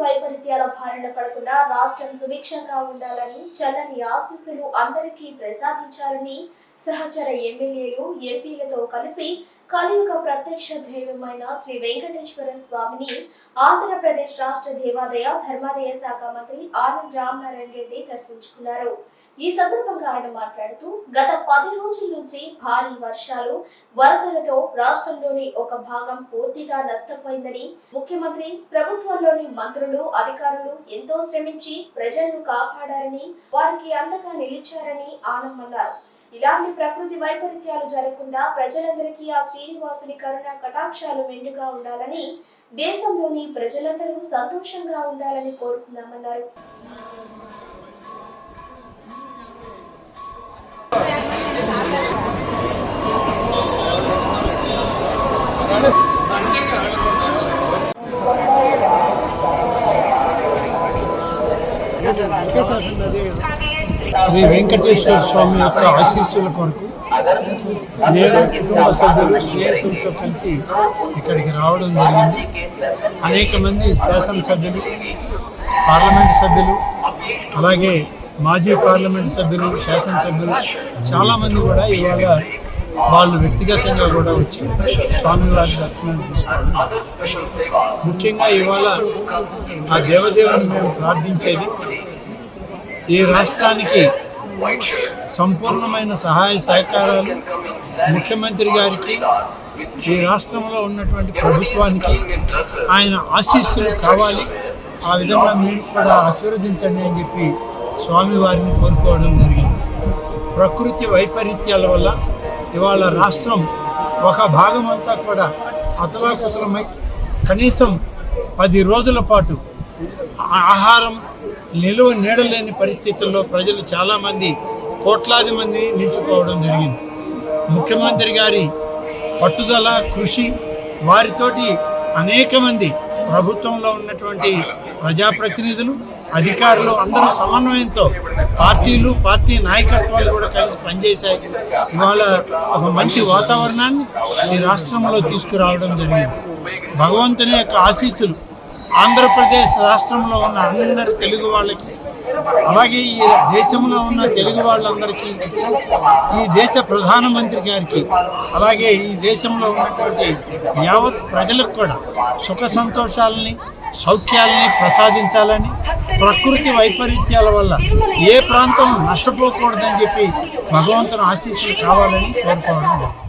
వైపరీత్యాల బారిన పడకుండా రాష్ట్రం సుభిక్షంగా ఉండాలని చల్లని ఆశీస్సులు అందరికీ ప్రసాదించాలని సహచర ఎమ్మెల్యేలు ఎంపీలతో కలిసి కలియుగ ప్రత్యక్ష దైవమైన శ్రీ వెంకటేశ్వర స్వామిని ఆంధ్రప్రదేశ్ రాష్ట్ర దేవాదాయ ధర్మాదాయ శాఖ మంత్రి ఆనంద్ రామనారాయణ రెడ్డి దర్శించుకున్నారు. ఈ సందర్భంగా ఆయన మాట్లాడుతూ గత పది రోజుల నుంచి భారీ వర్షాలు వరదలతో రాష్ట్రంలోని ఒక భాగం పూర్తిగా నష్టపోయిందని ముఖ్యమంత్రి ప్రభుత్వంలోని మంత్రులు అధికారులు ఎంతో శ్రమించి ప్రజలను కాపాడారని వారికి అండగా నిలిచారని ఆనంద్ అన్నారు ఇలాంటి ప్రకృతి వైపరీత్యాలు జరగకుండా ప్రజలందరికీ ఆ శ్రీనివాసుని కరుణ కటాక్షాలు మెండుగా ఉండాలని దేశంలోని ప్రజలందరూ సంతోషంగా ఉండాలని కోరుకున్నామన్నారు శ్రీ వెంకటేశ్వర స్వామి యొక్క ఆశీస్సుల కొరకు నేను కుటుంబ సభ్యులు స్నేహితులతో కలిసి ఇక్కడికి రావడం జరిగింది. అనేక మంది శాసనసభ్యులు పార్లమెంట్ సభ్యులు అలాగే మాజీ పార్లమెంట్ సభ్యులు శాసనసభ్యులు చాలామంది కూడా ఇవాళ వాళ్ళు వ్యక్తిగతంగా కూడా వచ్చి స్వామివారి దర్శనం తీసుకోవడం ముఖ్యంగా ఇవాళ ఆ దేవదేవుని మేము ప్రార్థించేది ఈ రాష్ట్రానికి సంపూర్ణమైన సహాయ సహకారాలు ముఖ్యమంత్రి గారికి ఈ రాష్ట్రంలో ఉన్నటువంటి ప్రభుత్వానికి ఆయన ఆశీస్సులు కావాలి. ఆ విధంగా మీరు కూడా ఆశీర్వదించండి అని చెప్పి స్వామివారిని కోరుకోవడం జరిగింది. ప్రకృతి వైపరీత్యాల వల్ల ఇవాళ రాష్ట్రం ఒక భాగం అంతా కూడా అతలాకుతలమై కనీసం పది రోజుల పాటు ఆ- ఆహారం నిలువ నీడలేని పరిస్థితుల్లో ప్రజలు చాలామంది కోట్లాది మంది నిలిచిపోవడం జరిగింది. ముఖ్యమంత్రి గారి పట్టుదల కృషి వారితోటి అనేక మంది ప్రభుత్వంలో ఉన్నటువంటి ప్రజాప్రతినిధులు అధికారులు అందరూ సమన్వయంతో పార్టీలు పార్టీ నాయకత్వాలు కూడా కలిసి పనిచేశాయి. ఇవాళ ఒక మంచి వాతావరణాన్ని ఈ రాష్ట్రంలో తీసుకురావడం జరిగింది. భగవంతుని యొక్క ఆశీస్సులు ఆంధ్రప్రదేశ్ రాష్ట్రంలో ఉన్న అందరి తెలుగు వాళ్ళకి అలాగే ఈ దేశంలో ఉన్న తెలుగు వాళ్ళందరికీ ఈ దేశ ప్రధానమంత్రి గారికి అలాగే ఈ దేశంలో ఉన్నటువంటి యావత్ ప్రజలకు కూడా సుఖ సంతోషాలని సౌఖ్యాలని ప్రసాదించాలని ప్రకృతి వైపరీత్యాల వల్ల ఏ ప్రాంతం నష్టపోకూడదని చెప్పి భగవంతుని ఆశీస్సులు కావాలని కోరుకోవడం జరిగింది.